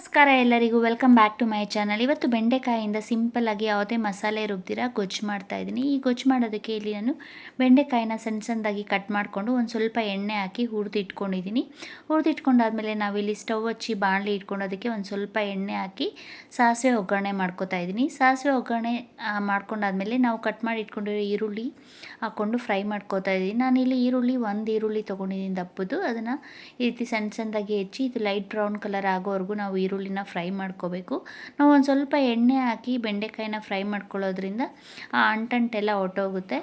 ನಮಸ್ಕಾರ ಎಲ್ಲರಿಗೂ. Welcome back to my channel ಇವತ್ತು ಬೆಂಡೆಕಾಯಿಂದ ಸಿಂಪಲ್ಲಾಗಿ ಯಾವುದೇ ಮಸಾಲೆ ರುಬ್ದಿರ ಗೊಜ್ಜು ಮಾಡ್ತಾ ಇದ್ದೀನಿ. ಈ ಗೊಜ್ಜು ಮಾಡೋದಕ್ಕೆ ಇಲ್ಲಿ ನಾನು ಬೆಂಡೆಕಾಯಿನ ಸಣ್ಣ ಸಣ್ಣದಾಗಿ ಕಟ್ ಮಾಡಿಕೊಂಡು ಒಂದು ಸ್ವಲ್ಪ ಎಣ್ಣೆ ಹಾಕಿ ಹುರಿದು ಇಟ್ಕೊಂಡಿದ್ದೀನಿ ಹುರಿದು ಇಟ್ಕೊಂಡಾದ್ಮೇಲೆ ನಾವಿಲ್ಲಿ ಸ್ಟವ್ ಹಚ್ಚಿ ಬಾಣಲಿ ಇಟ್ಕೊಂಡೋದಕ್ಕೆ ಒಂದು ಸ್ವಲ್ಪ ಎಣ್ಣೆ ಹಾಕಿ ಸಾಸಿವೆ ಒಗ್ಗರಣೆ ಮಾಡ್ಕೋತಾ ಇದ್ದೀನಿ. ಸಾಸಿವೆ ಒಗ್ಗರಣೆ ಮಾಡ್ಕೊಂಡಾದ್ಮೇಲೆ ನಾವು ಕಟ್ ಮಾಡಿ ಇಟ್ಕೊಂಡಿರೋ ಈರುಳ್ಳಿ ಹಾಕ್ಕೊಂಡು ಫ್ರೈ ಮಾಡ್ಕೋತಾ ಇದ್ದೀನಿ. ನಾನಿಲ್ಲಿ ಈರುಳ್ಳಿ, ಒಂದು ಈರುಳ್ಳಿ ತೊಗೊಂಡಿದ್ದೀನಿ ದಪ್ಪದು. ಅದನ್ನು ಈ ರೀತಿ ಸಣ್ಣ ಸಣ್ಣದಾಗಿ ಹೆಚ್ಚಿ, ಇದು ಲೈಟ್ ಬ್ರೌನ್ ಕಲರ್ ಆಗೋವರೆಗೂ ನಾವು ಈರುಳ್ಳಿನ ಫ್ರೈ ಮಾಡ್ಕೋಬೇಕು. ನಾವು ಒಂದು ಸ್ವಲ್ಪ ಎಣ್ಣೆ ಹಾಕಿ ಬೆಂಡೆಕಾಯಿನ ಫ್ರೈ ಮಾಡ್ಕೊಳ್ಳೋದ್ರಿಂದ ಆ ಅಂಟಂಟೆಲ್ಲ ಹೊಟ್ಟೋಗುತ್ತೆ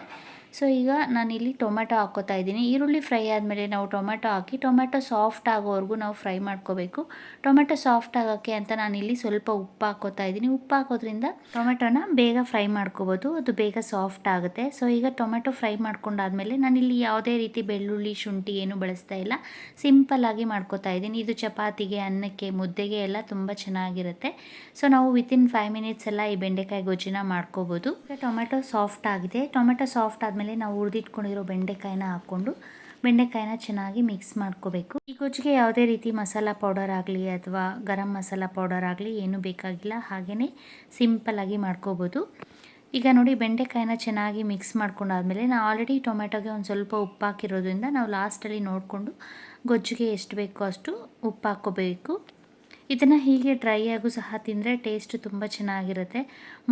ಸೊ ಈಗ ನಾನಿಲ್ಲಿ ಟೊಮೆಟೊ ಹಾಕ್ಕೋತಾ ಇದ್ದೀನಿ. ಈರುಳ್ಳಿ ಫ್ರೈ ಆದಮೇಲೆ ನಾವು ಟೊಮೆಟೊ ಹಾಕಿ ಟೊಮೆಟೊ ಸಾಫ್ಟ್ ಆಗೋವರೆಗೂ ನಾವು ಫ್ರೈ ಮಾಡ್ಕೋಬೇಕು. ಟೊಮೆಟೊ ಸಾಫ್ಟ್ ಆಗೋಕ್ಕೆ ಅಂತ ನಾನಿಲ್ಲಿ ಸ್ವಲ್ಪ ಉಪ್ಪು ಹಾಕ್ಕೋತಾ ಇದ್ದೀನಿ. ಉಪ್ಪು ಹಾಕೋದ್ರಿಂದ ಟೊಮೆಟೊನ ಬೇಗ ಫ್ರೈ ಮಾಡ್ಕೋಬೋದು. ಅದು ಬೇಗ ಸಾಫ್ಟ್ ಆಗುತ್ತೆ. ಸೊ ಈಗ ಟೊಮೆಟೊ ಫ್ರೈ ಮಾಡ್ಕೊಂಡಾದ್ಮೇಲೆ ನಾನಿಲ್ಲಿ ಯಾವುದೇ ರೀತಿ ಬೆಳ್ಳುಳ್ಳಿ, ಶುಂಠಿ ಏನು ಬಳಸ್ತಾ ಇಲ್ಲ. ಸಿಂಪಲ್ಲಾಗಿ ಮಾಡ್ಕೋತಾ ಇದ್ದೀನಿ. ಇದು ಚಪಾತಿಗೆ, ಅನ್ನಕ್ಕೆ, ಮುದ್ದೆಗೆ ಎಲ್ಲ ತುಂಬ ಚೆನ್ನಾಗಿರುತ್ತೆ. ಸೊ ನಾವು ವಿತಿನ್ ಫೈವ್ ಮಿನಿಟ್ಸ್ ಎಲ್ಲ ಈ ಬೆಂಡೆಕಾಯಿ ಗೊಜ್ಜಿನ ಮಾಡ್ಕೋಬೋದು. ಟೊಮೆಟೊ ಸಾಫ್ಟ್ ಆಗಿದೆ. ಟೊಮೆಟೊ ಸಾಫ್ಟ್ ಆದಮೇಲೆ ನಾವು ಹುರಿದಿಟ್ಕೊಂಡಿರೋ ಬೆಂಡೆಕಾಯಿನ ಹಾಕ್ಕೊಂಡು ಬೆಂಡೆಕಾಯಿನ ಚೆನ್ನಾಗಿ ಮಿಕ್ಸ್ ಮಾಡ್ಕೋಬೇಕು. ಈ ಗೊಜ್ಜಿಗೆ ಯಾವುದೇ ರೀತಿ ಮಸಾಲ ಪೌಡರ್ ಆಗಲಿ ಅಥವಾ ಗರಂ ಮಸಾಲ ಪೌಡರ್ ಆಗಲಿ ಏನೂ ಬೇಕಾಗಿಲ್ಲ. ಹಾಗೆಯೇ ಸಿಂಪಲ್ಲಾಗಿ ಮಾಡ್ಕೋಬೋದು. ಈಗ ನೋಡಿ ಬೆಂಡೆಕಾಯಿನ ಚೆನ್ನಾಗಿ ಮಿಕ್ಸ್ ಮಾಡ್ಕೊಂಡಾದ್ಮೇಲೆ ನಾವು ಆಲ್ರೆಡಿ ಟೊಮೆಟೊಗೆ ಒಂದು ಸ್ವಲ್ಪ ಉಪ್ಪು ಹಾಕಿರೋದ್ರಿಂದ ನಾವು ಲಾಸ್ಟಲ್ಲಿ ನೋಡಿಕೊಂಡು ಗೊಜ್ಜಿಗೆ ಎಷ್ಟು ಬೇಕೋ ಅಷ್ಟು ಉಪ್ಪು ಹಾಕ್ಕೋಬೇಕು. ಇದನ್ನು ಹೀಗೆ ಡ್ರೈ ಆಗು ಸಹ ತಿಂದರೆ ಟೇಸ್ಟ್ ತುಂಬ ಚೆನ್ನಾಗಿರುತ್ತೆ.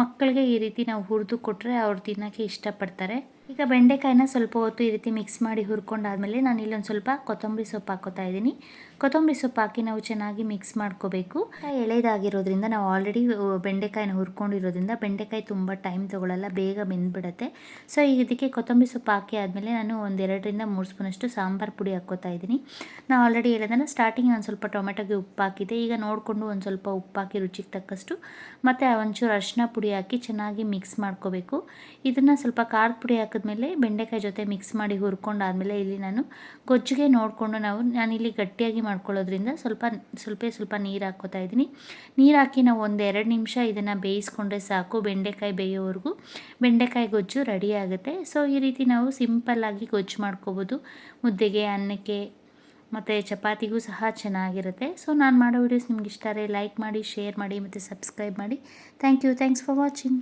ಮಕ್ಕಳಿಗೆ ಈ ರೀತಿ ನಾವು ಹುರಿದು ಕೊಟ್ಟರೆ ಅವ್ರು ತಿನ್ನೋಕ್ಕೆ ಇಷ್ಟಪಡ್ತಾರೆ. ಈಗ ಬೆಂಡೆಕಾಯಿನ ಸ್ವಲ್ಪ ಹೊತ್ತು ಈ ರೀತಿ ಮಿಕ್ಸ್ ಮಾಡಿ ಹುರ್ಕೊಂಡಾದ್ಮೇಲೆ ನಾನು ಇಲ್ಲೊಂದು ಸ್ವಲ್ಪ ಕೊತ್ತಂಬರಿ ಸೊಪ್ಪು ಹಾಕೋತಾ ಇದ್ದೀನಿ. ಕೊತ್ತಂಬರಿ ಸೊಪ್ಪು ಹಾಕಿ ನಾವು ಚೆನ್ನಾಗಿ ಮಿಕ್ಸ್ ಮಾಡ್ಕೋಬೇಕು. ಎಳೆದಾಗಿರೋದ್ರಿಂದ ನಾವು ಆಲ್ರೆಡಿ ಬೆಂಡೆಕಾಯಿನ ಹುರ್ಕೊಂಡಿರೋದ್ರಿಂದ ಬೆಂಡೆಕಾಯಿ ತುಂಬ ಟೈಮ್ ತೊಗೊಳಲ್ಲ, ಬೇಗ ಬೆಂದ್ಬಿಡುತ್ತೆ. ಸೊ ಈಗ ಇದಕ್ಕೆ ಕೊತ್ತಂಬರಿ ಸೊಪ್ಪು ಹಾಕಿ ಆದಮೇಲೆ ನಾನು ಒಂದೆರಡರಿಂದ ಮೂರು ಸ್ಪೂನಷ್ಟು ಸಾಂಬಾರು ಪುಡಿ ಹಾಕೋತಾ ಇದ್ದೀನಿ. ನಾವು ಆಲ್ರೆಡಿ ಹೇಳೋದನ್ನು ಸ್ಟಾರ್ಟಿಂಗ್ ನಾನು ಸ್ವಲ್ಪ ಟೊಮೆಟೊಗೆ ಉಪ್ಪು ಹಾಕಿದೆ ಈಗ ನೋಡಿಕೊಂಡು ಒಂದು ಸ್ವಲ್ಪ ಉಪ್ಪಾಕಿ ರುಚಿಗೆ ತಕ್ಕಷ್ಟು ಮತ್ತು ಒಂಚೂರು ಅರಿಶಿನ ಪುಡಿ ಹಾಕಿ ಚೆನ್ನಾಗಿ ಮಿಕ್ಸ್ ಮಾಡ್ಕೋಬೇಕು. ಇದನ್ನು ಸ್ವಲ್ಪ ಖಾರದ ಪುಡಿ ಹಾಕಿದ್ಮೇಲೆ ಬೆಂಡೆಕಾಯಿ ಜೊತೆ ಮಿಕ್ಸ್ ಮಾಡಿ ಹುರ್ಕೊಂಡಾದ್ಮೇಲೆ ಇಲ್ಲಿ ನಾನು ಗೊಜ್ಜಿಗೆ ನೋಡಿಕೊಂಡು ನಾವು ನಾನಿಲ್ಲಿ ಗಟ್ಟಿಯಾಗಿ ಮಾಡ್ಕೊಳ್ಳೋದ್ರಿಂದ ಸ್ವಲ್ಪ ಸ್ವಲ್ಪ ಸ್ವಲ್ಪ ನೀರು ಹಾಕೋತಾ ಇದ್ದೀನಿ. ನೀರು ಹಾಕಿ ನಾವು ಎರಡು ನಿಮಿಷ ಇದನ್ನು ಬೇಯಿಸ್ಕೊಂಡ್ರೆ ಸಾಕು. ಬೆಂಡೆಕಾಯಿ ಬೇಯೋವರೆಗೂ ಬೆಂಡೆಕಾಯಿ ಗೊಜ್ಜು ರೆಡಿ ಆಗುತ್ತೆ. ಸೊ ಈ ರೀತಿ ನಾವು ಸಿಂಪಲ್ಲಾಗಿ ಗೊಜ್ಜು ಮಾಡ್ಕೋಬೋದು. ಮುದ್ದೆಗೆ, ಅನ್ನಕ್ಕೆ ಮತ್ತು ಚಪಾತಿಗೂ ಸಹ ಚೆನ್ನಾಗಿರುತ್ತೆ. ಸೊ ನಾನು ಮಾಡೋ ವೀಡಿಯೋಸ್ ನಿಮ್ಗೆ ಇಷ್ಟ ಲೈಕ್ ಮಾಡಿ ಶೇರ್ ಮಾಡಿ ಮತ್ತು ಸಬ್ಸ್ಕ್ರೈಬ್ ಮಾಡಿ. Thank you thanks for watching